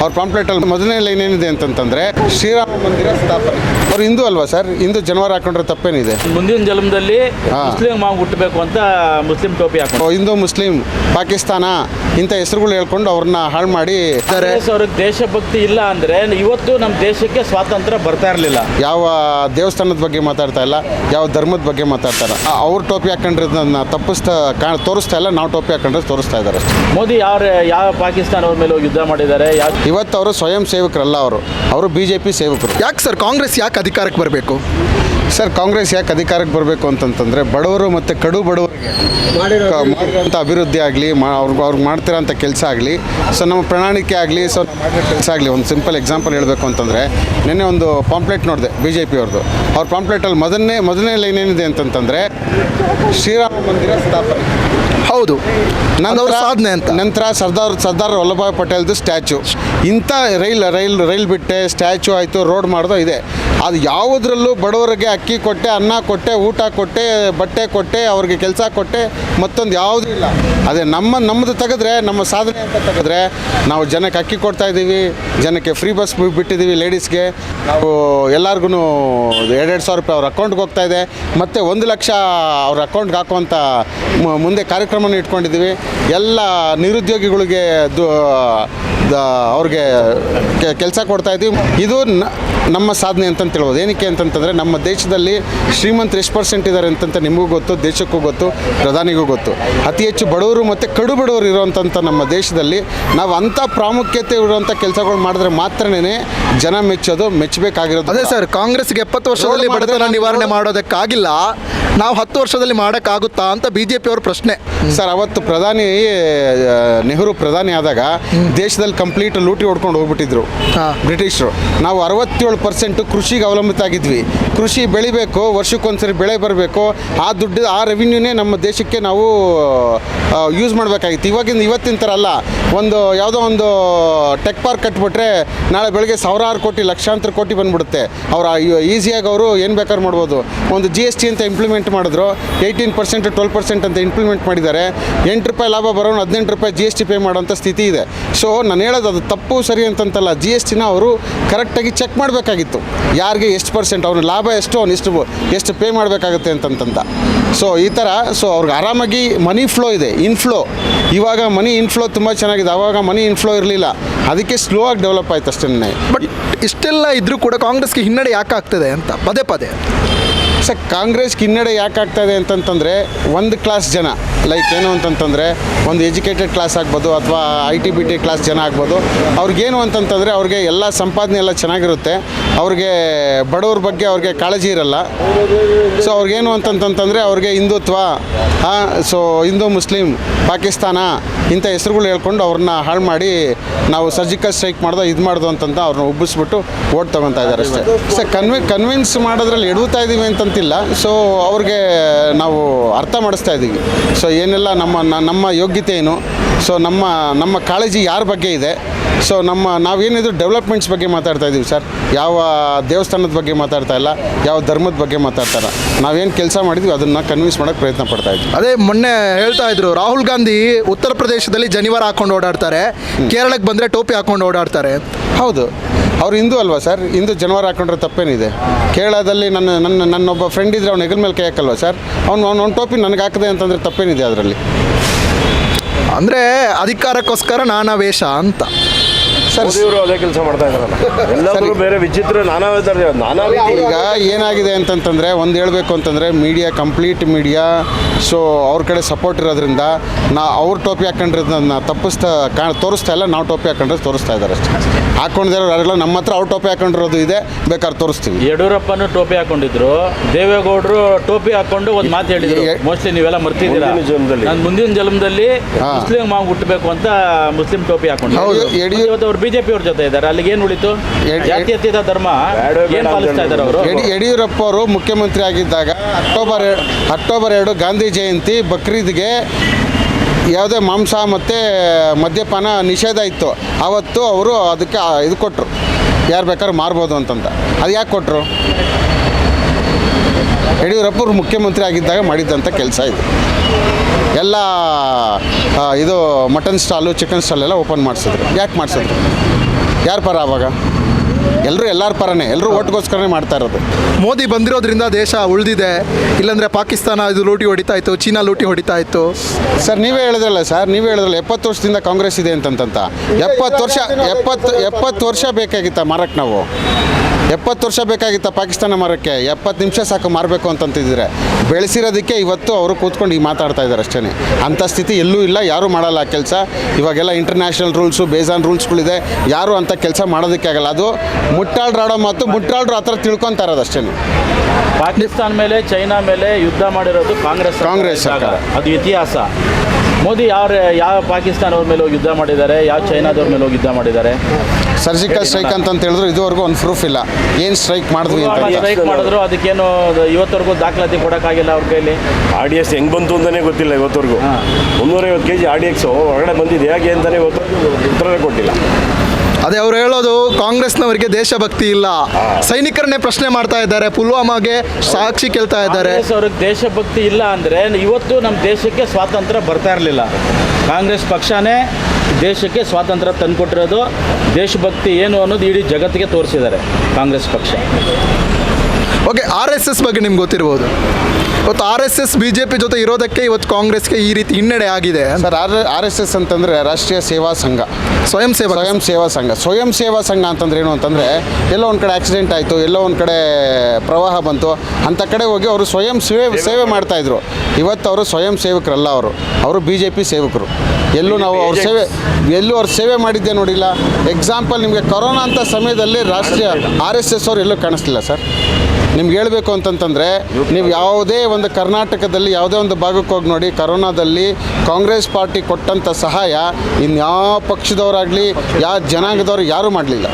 ಅವ್ರ ಪಾಂಪ್ಲೆಟಲ್ಲಿ ಮೊದಲನೇ ಲೈನ್ ಏನಿದೆ ಅಂತಂತಂದರೆ ಶ್ರೀರಾಮ ಮಂದಿರ ಸ್ಥಾಪನೆ. ಅವ್ರು ಹಿಂದೂ ಅಲ್ವಾ ಸರ್ ಹಿಂದೂ ಜನವಾರ ಹಾಕೊಂಡ್ರೆ ತಪ್ಪೇನಿದೆ? ಮುಂದಿನ ಜನ್ಮದಲ್ಲಿ. ಮುಸ್ಲಿಂ ಮಾವು ಹುಟ್ಟಬೇಕು ಅಂತ ಮುಸ್ಲಿಂ ಟೋಪಿ ಹಾಕೊಂಡು ಹಿಂದೂ ಮುಸ್ಲಿಂ ಪಾಕಿಸ್ತಾನ ಇಂಥ ಹೆಸರುಗಳು ಹೇಳ್ಕೊಂಡು ಅವ್ರನ್ನ ಹಾಳು ಮಾಡಿ ಅವ್ರಿಗೆ ದೇಶಭಕ್ತಿ ಇಲ್ಲ ಅಂದ್ರೆ ಇವತ್ತು ನಮ್ಮ ದೇಶಕ್ಕೆ ಸ್ವಾತಂತ್ರ್ಯ ಬರ್ತಾ ಇರಲಿಲ್ಲ. ಯಾವ ದೇವಸ್ಥಾನದ ಬಗ್ಗೆ ಮಾತಾಡ್ತಾ ಇಲ್ಲ ಯಾವ ಧರ್ಮದ ಬಗ್ಗೆ ಮಾತಾಡ್ತಾ ಇಲ್ಲ. ಆ- ಅವ್ರು ಟೋಪಿ ಹಾಕೊಂಡಿರೋದನ್ನ ತಪ್ಪಿಸ್ತಾ ತೋರಿಸ್ತಾ ಇಲ್ಲ ನಾವು ಟೋಪಿ ಹಾಕೊಂಡ್ರೆ ತೋರಿಸ್ತಾ ಇದ್ದಾರೆ ಮೋದಿ ಯಾವ ಯಾವ ಪಾಕಿಸ್ತಾನ ಅವ್ರ ಮೇಲೆ ಯುದ್ಧ ಮಾಡಿದ್ದಾರೆ ಯಾವ ಇವತ್ತು ಅವರು ಸ್ವಯಂ ಸೇವಕರಲ್ಲ ಅವರು. ಅವರು ಬಿ ಜೆ ಪಿ ಸೇವಕರು. ಯಾಕೆ ಸರ್ ಕಾಂಗ್ರೆಸ್ ಯಾಕೆ ಅಧಿಕಾರಕ್ಕೆ ಬರಬೇಕು? ಸರ್ ಕಾಂಗ್ರೆಸ್ ಯಾಕೆ ಅಧಿಕಾರಕ್ಕೆ ಬರಬೇಕು ಅಂತಂತಂದರೆ ಬಡವರು ಮತ್ತು ಕಡು ಬಡವರಿಗೆ ಮಾಡಿರೋಂಥ ಅಭಿವೃದ್ಧಿ ಆಗಲಿ ಮಾ ಅವ್ರಿಗೆ ಅವ್ರಿಗೆ ಮಾಡ್ತಿರೋಂಥ ಕೆಲಸ ಆಗಲಿ ಸೊ ನಮ್ಮ ಪ್ರಣಾಳಿಕೆ ಆಗಲಿ ಸೊ ಕೆಲಸ ಆಗಲಿ ಒಂದು ಸಿಂಪಲ್ ಎಕ್ಸಾಂಪಲ್ ಹೇಳಬೇಕು ಅಂತಂದರೆ ನಿನ್ನೆ ಒಂದು ಪಾಂಪ್ಲೆಟ್ ನೋಡಿದೆ ಬಿ ಜೆ ಪಿ ಅವ್ರದ್ದು ಅವ್ರ ಪಾಂಪ್ಲೆಟಲ್ಲಿ ಮೊದಲನೇ ಮೊದಲನೇ ಲೈನ್ ಏನಿದೆ ಅಂತಂತಂದರೆ ಶ್ರೀರಾಮ ಮಂದಿರ ಸ್ಥಾಪನೆ. ಹೌದು. ಸಾಧನೆ ಅಂತ. ನಂತರ ಸರ್ದಾರ್ ಸರ್ದಾರ್ ವಲ್ಲಭಾಯ್ ಪಟೇಲ್ದು ಸ್ಟ್ಯಾಚು. ಇಂಥ ರೈಲ್ ರೈಲ್ ರೈಲ್ ಬಿಟ್ಟೆ ಸ್ಟ್ಯಾಚು ಆಯಿತು ರೋಡ್ ಮಾಡೋದು ಇದೆ. ಅದು ಯಾವುದರಲ್ಲೂ ಬಡವರಿಗೆ ಅಕ್ಕಿ ಕೊಟ್ಟೆ ಅನ್ನ ಕೊಟ್ಟೆ ಊಟ ಕೊಟ್ಟೆ ಬಟ್ಟೆ ಕೊಟ್ಟೆ ಅವ್ರಿಗೆ ಕೆಲಸ ಕೊಟ್ಟೆ ಮತ್ತೊಂದು ಯಾವುದೂ ಇಲ್ಲ. ಅದೇ ನಮ್ಮ ನಮ್ಮದು ತೆಗೆದ್ರೆ ನಮ್ಮ ಸಾಧನೆ ಅಂತ ತೆಗೆದ್ರೆ ನಾವು ಜನಕ್ಕೆ ಅಕ್ಕಿ ಕೊಡ್ತಾ ಇದ್ದೀವಿ ಜನಕ್ಕೆ ಫ್ರೀ ಬಸ್ ಬಿಟ್ಟಿದ್ದೀವಿ ಲೇಡೀಸ್ಗೆ. ನಾವು ಎಲ್ಲರಿಗೂ ಎರಡೆರಡು ಸಾವಿರ ರೂಪಾಯಿ ಅವ್ರ ಅಕೌಂಟ್ಗೆ ಹೋಗ್ತಾ ಇದೆ. ಮತ್ತೆ ಒಂದು ಲಕ್ಷ ಅವ್ರ ಅಕೌಂಟ್ಗೆ ಹಾಕುವಂಥ ಮುಂದೆ ಮುಂದೆ ಇಟ್ಕೊಂಡಿದ್ದೀವಿ. ಎಲ್ಲ ನಿರುದ್ಯೋಗಿಗಳಿಗೆ ದು- ಅವ್ರಿಗೆ ಕೆಲಸ ಕೊಡ್ತಾ ಇದ್ದೀವಿ. ಇದು ನಮ್ಮ ಸಾಧನೆ ಅಂತಂತ ಹೇಳ್ಬೋದು ಏನಕ್ಕೆ ಅಂತಂತಂದರೆ ನಮ್ಮ ದೇಶದಲ್ಲಿ ಶ್ರೀಮಂತ ಎಷ್ಟು ಪರ್ಸೆಂಟ್ ಇದ್ದಾರೆ ಅಂತಂತ ನಿಮಗೂ ಗೊತ್ತು ದೇಶಕ್ಕೂ ಗೊತ್ತು ಪ್ರಧಾನಿಗೂ ಗೊತ್ತು. ಅತಿ ಹೆಚ್ಚು ಬಡವರು ಮತ್ತು ಕಡು ಬಡವರು ಇರುವಂಥ ನಮ್ಮ ದೇಶದಲ್ಲಿ ನಾವು ಅಂಥ ಪ್ರಾಮುಖ್ಯತೆ ಇರುವಂಥ ಕೆಲಸಗಳು ಮಾಡಿದ್ರೆ ಮಾತ್ರನೇ ಜನ ಮೆಚ್ಚೋದು ಮೆಚ್ಚಬೇಕಾಗಿರೋದು. ಅದೇ ಸರ್ ಕಾಂಗ್ರೆಸ್ಗೆ ಎಪ್ಪತ್ತು ವರ್ಷದಲ್ಲಿ ಬಡತನ ನಿವಾರಣೆ ಮಾಡೋದಕ್ಕಾಗಿಲ್ಲ. ನಾವು ಹತ್ತು ವರ್ಷದಲ್ಲಿ ಮಾಡೋಕ್ಕಾಗುತ್ತಾ ಅಂತ ಬಿ ಜೆ ಪಿಯವ್ರ ಪ್ರಶ್ನೆ. ಸರ್ ಅವತ್ತು ಪ್ರಧಾನಿ ನೆಹರು ಪ್ರಧಾನಿ ಆದಾಗ ದೇಶದಲ್ಲಿ ಕಂಪ್ಲೀಟ್ ಲೂಟಿ ಹೊಡ್ಕೊಂಡು ಹೋಗ್ಬಿಟ್ಟಿದ್ರು ಬ್ರಿಟಿಷರು. ನಾವು ಅರವತ್ತೇಳು ಪರ್ಸೆಂಟ್ ಕೃಷಿಗೆ ಅವಲಂಬಿತ ಆಗಿದ್ವಿ. ಕೃಷಿ ಬೆಳಿಬೇಕು ವರ್ಷಕ್ಕೊಂದ್ಸರಿ ಬೆಳೆ ಬರಬೇಕು. ಆ ದುಡ್ಡು ಆ ರೆವಿನ್ಯೂನೇ ನಮ್ಮ ದೇಶಕ್ಕೆ ನಾವು ಯೂಸ್ ಮಾಡಬೇಕಾಗಿತ್ತು. ಇವಾಗಿಂದ ಇವತ್ತಿನ ಥರ ಅಲ್ಲ. ಒಂದು ಯಾವುದೋ ಒಂದು ಟೆಕ್ ಪಾರ್ಕ್ ಕಟ್ಬಿಟ್ರೆ ನಾಳೆ ಬೆಳಗ್ಗೆ ಸಾವಿರಾರು ಕೋಟಿ, ಲಕ್ಷಾಂತರ ಕೋಟಿ ಬಂದ್ಬಿಡುತ್ತೆ. ಅವ್ರು ಈಸಿಯಾಗಿ ಅವರು ಏನು ಬೇಕಾದ್ರೂ ಮಾಡ್ಬೋದು. ಒಂದು ಜಿ ಎಸ್ ಟಿ ಅಂತ ಇಂಪ್ಲಿಮೆಂಟ್ ಮಾಡಿದ್ರು ಏಯ್ಟೀನ್ ಪರ್ಸೆಂಟ್ ಟ್ವೆಲ್ ಪರ್ಸೆಂಟ್ ಅಂತ ಇಂಪ್ಲಿಮೆಂಟ್ ಮಾಡಿದ್ದಾರೆ. ಎಂಟು ರೂಪಾಯಿ ಲಾಭ ಬರೋನು ಹದಿನೆಂಟು ರೂಪಾಯಿ ಜಿ ಎಸ್ ಟಿ ಪೇ ಮಾಡೋಂಥ ಸ್ಥಿತಿ ಇದೆ. ಸೊ ನಾನು ಹೇಳೋದು ಅದು ತಪ್ಪು ಸರಿ ಅಂತಂತಲ್ಲ ಜಿ ಎಸ್ ಟಿನ ಅವರು ಕರೆಕ್ಟಾಗಿ ಚೆಕ್ ಮಾಡಬೇಕಾಗಿತ್ತು. ಯಾರಿಗೆ ಎಷ್ಟು ಪರ್ಸೆಂಟ್ ಅವ್ನ ಲಾಭ ಎಷ್ಟು ಅವ್ನು ಎಷ್ಟು ಎಷ್ಟು ಪೇ ಮಾಡಬೇಕಾಗುತ್ತೆ ಅಂತಂತ ಸೊ ಈ ಥರ ಸೊ ಅವ್ರಿಗೆ ಆರಾಮಾಗಿ ಮನಿ ಫ್ಲೋ ಇದೆ ಇನ್ಫ್ಲೋ ಇವಾಗ ಮನಿ ಇನ್ಫ್ಲೋ ತುಂಬ ಚೆನ್ನಾಗಿದೆ ಆವಾಗ ಮನಿ ಇನ್ಫ್ಲೋ ಇರಲಿಲ್ಲ. ಅದಕ್ಕೆ ಸ್ಲೋ ಆಗಿ ಡೆವಲಪ್ ಆಯ್ತು ಅಷ್ಟೇ ಬಟ್ ಇಷ್ಟೆಲ್ಲ ಇದ್ರೂ ಕೂಡ ಕಾಂಗ್ರೆಸ್ಗೆ ಹಿನ್ನಡೆ ಯಾಕೆ ಆಗ್ತದೆ ಅಂತ? ಪದೇ ಪದೇ. ಸರ್ ಕಾಂಗ್ರೆಸ್ಗೆ ಹಿನ್ನಡೆ ಯಾಕೆ ಆಗ್ತಾ ಇದೆ ಅಂತಂತಂದರೆ ಒಂದು ಕ್ಲಾಸ್ ಜನ ಲೈಕ್ ಏನು ಅಂತಂತಂದರೆ ಒಂದು ಎಜುಕೇಟೆಡ್ ಕ್ಲಾಸ್ ಆಗ್ಬೋದು ಅಥವಾ I T B T class ಜನ ಆಗ್ಬೋದು ಅವ್ರಿಗೇನು ಅಂತಂತಂದರೆ ಅವ್ರಿಗೆ ಎಲ್ಲ ಸಂಪಾದನೆ ಎಲ್ಲ ಚೆನ್ನಾಗಿರುತ್ತೆ. ಅವ್ರಿಗೆ ಬಡವ್ರ ಬಗ್ಗೆ ಅವ್ರಿಗೆ ಕಾಳಜಿ ಇರಲ್ಲ. ಸೊ ಅವ್ರಿಗೇನು ಅಂತಂತಂತಂದರೆ ಅವ್ರಿಗೆ ಹಿಂದುತ್ವ ಸೊ ಹಿಂದೂ, ಮುಸ್ಲಿಂ, ಪಾಕಿಸ್ತಾನ ಇಂಥ ಹೆಸರುಗಳು ಹೇಳ್ಕೊಂಡು ಅವ್ರನ್ನ ಹಾಳು ಮಾಡಿ ನಾವು ಸರ್ಜಿಕಲ್ ಸ್ಟ್ರೈಕ್ ಮಾಡ್ದೋ ಇದು ಮಾಡ್ದೋ ಅಂತಂತ ಅವ್ರನ್ನ ಉಬ್ಬಿಸ್ಬಿಟ್ಟು ಓಟ್ ತೊಗೊತಾ ಇದ್ದಾರೆ ಅಷ್ಟೇ. ಸರ್ ಕನ್ವಿ ಕನ್ವಿನ್ಸ್ ಮಾಡೋದ್ರಲ್ಲಿ ಎಡುತ್ತಾ ಇದ್ದೀವಿ ಅಂತಂತಿಲ್ಲ. ಸೊ ಅವ್ರಿಗೆ ನಾವು ಅರ್ಥ ಮಾಡಿಸ್ತಾ ಇದ್ದೀವಿ ಸೊ ಏನೆಲ್ಲ ನಮ್ಮ ನಮ್ಮ ಯೋಗ್ಯತೆ ಏನು? ಸೊ ನಮ್ಮ ನಮ್ಮ ಕಾಳಜಿ ಯಾರ ಬಗ್ಗೆ ಇದೆ? ಸೊ ನಮ್ಮ ನಾವೇನಿದ್ರು ಡೆವಲಪ್ಮೆಂಟ್ಸ್ ಬಗ್ಗೆ ಮಾತಾಡ್ತಾ ಇದ್ದೀವಿ ಸರ್. ಯಾವ ದೇವಸ್ಥಾನದ ಬಗ್ಗೆ ಮಾತಾಡ್ತಾ ಇಲ್ಲ ಯಾವ ಧರ್ಮದ ಬಗ್ಗೆ ಮಾತಾಡ್ತಾ ಇಲ್ಲ. ನಾವೇನು ಕೆಲಸ ಮಾಡಿದ್ವಿ ಅದನ್ನು ಕನ್ವಿನ್ಸ್ ಮಾಡೋಕ್ಕೆ ಪ್ರಯತ್ನ ಪಡ್ತಾ ಇದ್ವಿ. ಅದೇ ಮೊನ್ನೆ ಹೇಳ್ತಾ ಇದ್ರು ರಾಹುಲ್ ಗಾಂಧಿ ಉತ್ತರ ಪ್ರದೇಶದಲ್ಲಿ ಜನಿವಾರ ಹಾಕೊಂಡು ಓಡಾಡ್ತಾರೆ ಕೇರಳಕ್ಕೆ ಬಂದರೆ ಟೋಪಿ ಹಾಕೊಂಡು ಓಡಾಡ್ತಾರೆ. ಹೌದು. ಅವ್ರು ಹಿಂದೂ ಅಲ್ವಾ ಸರ್? ಹಿಂದೂ ಜನವಾರ ಹಾಕೊಂಡ್ರೆ ತಪ್ಪೇನಿದೆ. ಕೇರಳದಲ್ಲಿ ನನ್ನ ನನ್ನ ನನ್ನೊಬ್ಬ ಫ್ರೆಂಡ್ ಇದ್ರೆ ಅವ್ನು ಹೆಗಲ ಮೇಲೆ ಕೈ ಹಾಕಲ್ವಾ ಸರ್? ಅವ್ನು ಅವ್ನು ಒಂದು ಟೋಪಿ ನನಗೆ ಹಾಕದೆ ಅಂತಂದರೆ ತಪ್ಪೇನಿದೆ ಅದರಲ್ಲಿ. ಅಂದರೆ ಅಧಿಕಾರಕ್ಕೋಸ್ಕರ ನಾನಾ ವೇಷ ಅಂತ. ಮೋದಿಯವರು ಅದೇ ಕೆಲಸ ಮಾಡ್ತಾ ಇದ್ದಾರೆ ಎಲ್ಲರೂ ಬೇರೆ ವಿಚಿತ್ರ ನಾನಾ ನಾನಾ ರೀತಿ ಈಗ ಏನಾಗಿದೆ ಅಂತಂತಂದರೆ ಒಂದು ಹೇಳಬೇಕು ಅಂತಂದರೆ ಮೀಡಿಯಾ ಕಂಪ್ಲೀಟ್ ಮೀಡಿಯಾ ಸೊ ಅವ್ರ ಕಡೆ ಸಪೋರ್ಟ್ ಇರೋದ್ರಿಂದ ನಾ ಅವ್ರ ಟೋಪಿ ಹಾಕೊಂಡಿರೋದನ್ನ ತಪ್ಪಿಸ್ತಾ ಕಾ ತೋರಿಸ್ತಾ ಇಲ್ಲ ನಾವು ಟೋಪಿ ಹಾಕೊಂಡ್ರೆ ತೋರಿಸ್ತಾ ಇದ್ದಾರೆ ಅಷ್ಟೇ. ಹಾಕೊಂಡಿರೋ ಯಾರೆಲ್ಲ ನಮ್ಮ ಹತ್ರ ಅವ್ರ ಟೋಪಿ ಹಾಕೊಂಡಿರೋದು ಇದೆ ಬೇಕಾದ್ರೆ ತೋರಿಸ್ತೀವಿ. ಯಡಿಯೂರಪ್ಪನು ಟೋಪಿ ಹಾಕೊಂಡಿದ್ರು. ದೇವೇಗೌಡರು ಟೋಪಿ ಹಾಕೊಂಡು ಒಂದು ಮಾತು ಹೇಳಿದ್ರು. ಮೋಸ್ಟ್ಲಿ ನೀವೆಲ್ಲ ಮರ್ತಿದ್ದೀರಾ? ಮುಂದಿನ ಜನ್ಮದಲ್ಲಿ. ನಾನು ಮುಂದಿನ ಜನ್ಮದಲ್ಲಿ ಮುಸ್ಲಿಂ ಮಾವು ಹುಟ್ಟಬೇಕು ಅಂತ ಮುಸ್ಲಿಂ ಟೋಪಿ ಹಾಕೊಂಡು ಹೌದು, ಯಡಿಯೂರ್- ಇವತ್ತು ಅವ್ರು ಬಿಜೆಪಿ ಅವ್ರ ಜೊತೆ ಇದ್ದಾರೆ. ಅಲ್ಲಿಗೆ ಏನು ಉಳಿತು? ಜಾತ್ಯತೀತ ಧರ್ಮ ಏನ್ ಪಾಲಿಸ್ತಾ ಇದ್ದಾರೆ ಅವರು? ಯಡಿ ಯಡಿಯೂರಪ್ಪ ಅವರು ಮುಖ್ಯಮಂತ್ರಿ ಆಗಿದ್ದಾಗ ಅಕ್ಟೋಬರ್ ಅಕ್ಟೋಬರ್ ಎರಡು ಗಾಂಧಿ ಜಯಂತಿ ಬಕ್ರೀದ್ಗೆ ಯಾವುದೇ ಮಾಂಸ ಮತ್ತು ಮದ್ಯಪಾನ ನಿಷೇಧ ಇತ್ತು. ಆವತ್ತು ಅವರು ಅದಕ್ಕೆ ಇದು ಕೊಟ್ಟರು ಯಾರು ಬೇಕಾದ್ರೂ ಮಾರ್ಬೋದು ಅಂತಂತ. ಅದು ಯಾಕೆ ಕೊಟ್ಟರು ಯಡಿಯೂರಪ್ಪ ಅವರು ಮುಖ್ಯಮಂತ್ರಿ ಆಗಿದ್ದಾಗ ಮಾಡಿದ್ದಂಥ ಕೆಲಸ ಇದು. ಎಲ್ಲ ಇದು ಮಟನ್ ಸ್ಟಾಲು ಚಿಕನ್ ಸ್ಟಾಲ್ ಎಲ್ಲ ಓಪನ್ ಮಾಡಿಸಿದ್ರು. ಯಾಕೆ ಮಾಡಿಸಿದ್ರು? ಯಾರು ಪರ ಆವಾಗ ಎಲ್ಲರೂ ಎಲ್ಲರ ಪರನೇ ಎಲ್ಲರೂ ಓಟ್ಗೋಸ್ಕರನೇ ಮಾಡ್ತಾ ಇರೋದು. ಮೋದಿ ಬಂದಿರೋದ್ರಿಂದ ದೇಶ ಉಳಿದಿದೆ. ಇಲ್ಲಾಂದರೆ ಪಾಕಿಸ್ತಾನ ಇದು ಲೂಟಿ ಹೊಡಿತಾ ಇತ್ತು ಚೀನಾ ಲೂಟಿ ಹೊಡಿತಾ ಇತ್ತು ಸರ್ ನೀವೇ ಹೇಳಿದ್ರಲ್ಲ ಸರ್ ನೀವೇ ಹೇಳಿದ್ರಲ್ಲ ಎಪ್ಪತ್ತು ವರ್ಷದಿಂದ ಕಾಂಗ್ರೆಸ್ ಇದೆ ಅಂತಂತ ಎಪ್ಪತ್ತು ವರ್ಷ ಎಪ್ಪತ್ತು ಎಪ್ಪತ್ತು ವರ್ಷ ಬೇಕಾಗಿತ್ತ ಮಾರಕ್ಕೆ ನಾವು? ಎಪ್ಪತ್ತು ವರ್ಷ ಬೇಕಾಗಿತ್ತು ಪಾಕಿಸ್ತಾನ ಮಾರೋಕ್ಕೆ? ಎಪ್ಪತ್ತು ನಿಮಿಷ ಸಾಕು ಮಾರಬೇಕು ಅಂತಂತಿದ್ರೆ ಬೆಳೆಸಿರೋದಕ್ಕೆ ಇವತ್ತು ಅವರು ಕೂತ್ಕೊಂಡು ಈಗ ಮಾತಾಡ್ತಾ ಇದ್ದಾರೆ ಅಷ್ಟೇ ಅಂಥ ಸ್ಥಿತಿ ಎಲ್ಲೂ ಇಲ್ಲ ಯಾರೂ ಮಾಡಲ್ಲ ಆ ಕೆಲಸ. ಇವಾಗೆಲ್ಲ ಇಂಟರ್ನ್ಯಾಷನಲ್ ರೂಲ್ಸು ಬೇಜಾನ್ ರೂಲ್ಸ್ಗಳಿದೆ ಯಾರು ಅಂಥ ಕೆಲಸ ಮಾಡೋದಕ್ಕೆ ಆಗಲ್ಲ. ಅದು ಮುಟ್ಟಾಳ್ರಾಡೋ ಮಾತು ಮುಟ್ಟಾಳ್ರು ಹತ್ರ ತಿಳ್ಕೊತಾ ಇರೋದು ಅಷ್ಟೇ ಪಾಕಿಸ್ತಾನ ಮೇಲೆ ಚೈನಾ ಮೇಲೆ ಯುದ್ಧ ಮಾಡಿರೋದು ಕಾಂಗ್ರೆಸ್ ಕಾಂಗ್ರೆಸ್. ಅದು ಇತಿಹಾಸ. ಮೋದಿ ಯಾವ ಪಾಕಿಸ್ತಾನ ಅವ್ರ ಮೇಲೆ ಹೋಗಿ ಯುದ್ಧ ಮಾಡಿದ್ದಾರೆ ಯಾವ ಚೈನಾದವ್ರ ಮೇಲೆ ಹೋಗಿ ಯುದ್ಧ ಮಾಡಿದ್ದಾರೆ? ಸರ್ಜಿಕಲ್ ಸ್ಟ್ರೈಕ್ ಅಂತ ಹೇಳಿದ್ರು ಇದುವರೆಗೂ ಒಂದು ಪ್ರೂಫ್ ಇಲ್ಲ. ಏನು ಸ್ಟ್ರೈಕ್ ಮಾಡಿದ್ವಿ ಅಂತ ಸ್ಟ್ರೈಕ್ ಮಾಡಿದ್ರು ಅದಕ್ಕೇನು ಅದು ಇವತ್ತವರೆಗೂ ದಾಖಲಾತಿ ಕೊಡೋಕ್ಕಾಗಿಲ್ಲ ಅವ್ರ ಕೈಲಿ? ಆರ್ ಡಿ ಎಕ್ಸ್ ಹೆಂಗ್ ಬಂತು ಅಂತಾನೆ ಗೊತ್ತಿಲ್ಲ ಇವತ್ತವರೆಗೂ. ಮುನ್ನೂರೈವತ್ತು K G R D X ಹೊರಗಡೆ ಬಂದಿದೆ ಹೇಗೆ ಅಂತಾನೆ ಇವತ್ತು ಉತ್ತರನೇ ಕೊಟ್ಟಿಲ್ಲ. ಅದೇ ಅವ್ರು ಹೇಳೋದು ಕಾಂಗ್ರೆಸ್ನವರಿಗೆ ದೇಶಭಕ್ತಿ ಇಲ್ಲ. ಸೈನಿಕರನ್ನೇ ಪ್ರಶ್ನೆ ಮಾಡ್ತಾ ಇದ್ದಾರೆ ಪುಲ್ವಾಮಾಗೆ ಸಾಕ್ಷಿ ಕೇಳ್ತಾ ಇದ್ದಾರೆ. ಅವ್ರಿಗೆ ದೇಶಭಕ್ತಿ ಇಲ್ಲ ಅಂದರೆ ಇವತ್ತು ನಮ್ಮ ದೇಶಕ್ಕೆ ಸ್ವಾತಂತ್ರ್ಯ ಬರ್ತಾ ಇರಲಿಲ್ಲ. ಕಾಂಗ್ರೆಸ್ ಪಕ್ಷನೇ ದೇಶಕ್ಕೆ ಸ್ವಾತಂತ್ರ್ಯ ತಂದುಕೊಟ್ಟಿರೋದು ದೇಶಭಕ್ತಿ ಏನು ಅನ್ನೋದು ಇಡೀ ಜಗತ್ತಿಗೆ ತೋರಿಸಿದ್ದಾರೆ ಕಾಂಗ್ರೆಸ್ ಪಕ್ಷ. ಓಕೆ ಆರ್ ಎಸ್ ಎಸ್ ಬಗ್ಗೆ ನಿಮ್ಗೆ ಗೊತ್ತಿರ್ಬೋದು. ಇವತ್ತು R S S B J P ಜೊತೆ ಇರೋದಕ್ಕೆ ಇವತ್ತು ಕಾಂಗ್ರೆಸ್ಗೆ ಈ ರೀತಿ ಹಿನ್ನಡೆ ಆಗಿದೆ sir R R S S ಅಂತಂದರೆ ರಾಷ್ಟ್ರೀಯ ಸೇವಾ ಸಂಘ. ಸ್ವಯಂ ಸೇವಾ ಸ್ವಯಂ ಸೇವಾ ಸಂಘ. ಸ್ವಯಂ ಸೇವಾ ಸಂಘ ಅಂತಂದ್ರೆ ಏನು ಅಂತಂದರೆ ಎಲ್ಲೋ ಒಂದು ಕಡೆ ಆಕ್ಸಿಡೆಂಟ್ ಆಯಿತು ಎಲ್ಲೋ ಒಂದು ಕಡೆ ಪ್ರವಾಹ ಬಂತು ಅಂಥ ಕಡೆ ಹೋಗಿ ಅವರು ಸ್ವಯಂ ಸೇವೆ ಸೇವೆ ಮಾಡ್ತಾಯಿದ್ರು ಇವತ್ತು ಅವರು ಸ್ವಯಂ ಸೇವಕರಲ್ಲ ಅವರು. ಅವರು ಬಿ ಜೆ ಪಿ ಸೇವಕರು. ಎಲ್ಲೂ ನಾವು ಅವ್ರ ಸೇವೆ ಎಲ್ಲೂ ಅವ್ರ ಸೇವೆ ಮಾಡಿದ್ದೆ ನೋಡಿಲ್ಲ. ಎಕ್ಸಾಂಪಲ್ ನಿಮಗೆ ಕೊರೋನಾ ಅಂತ ಸಮಯದಲ್ಲಿ ರಾಷ್ಟ್ರೀಯ ಆರ್ ಎಸ್ ಎಸ್ ಅವ್ರು ಎಲ್ಲೂ ಕಾಣಿಸ್ಲಿಲ್ಲ ಸರ್. ನಿಮ್ಗೆ ಹೇಳಬೇಕು ಅಂತಂತಂದರೆ ನೀವು ಯಾವುದೇ ಒಂದು ಕರ್ನಾಟಕದಲ್ಲಿ ಯಾವುದೇ ಒಂದು ಭಾಗಕ್ಕೆ ಹೋಗಿ ನೋಡಿ ಕರೋನಾದಲ್ಲಿ ಕಾಂಗ್ರೆಸ್ ಪಾರ್ಟಿ ಕೊಟ್ಟಂಥ ಸಹಾಯ ಇನ್ಯಾವ ಪಕ್ಷದವರಾಗಲಿ ಯಾವ ಜನಾಂಗದವರು ಯಾರೂ ಮಾಡಲಿಲ್ಲ.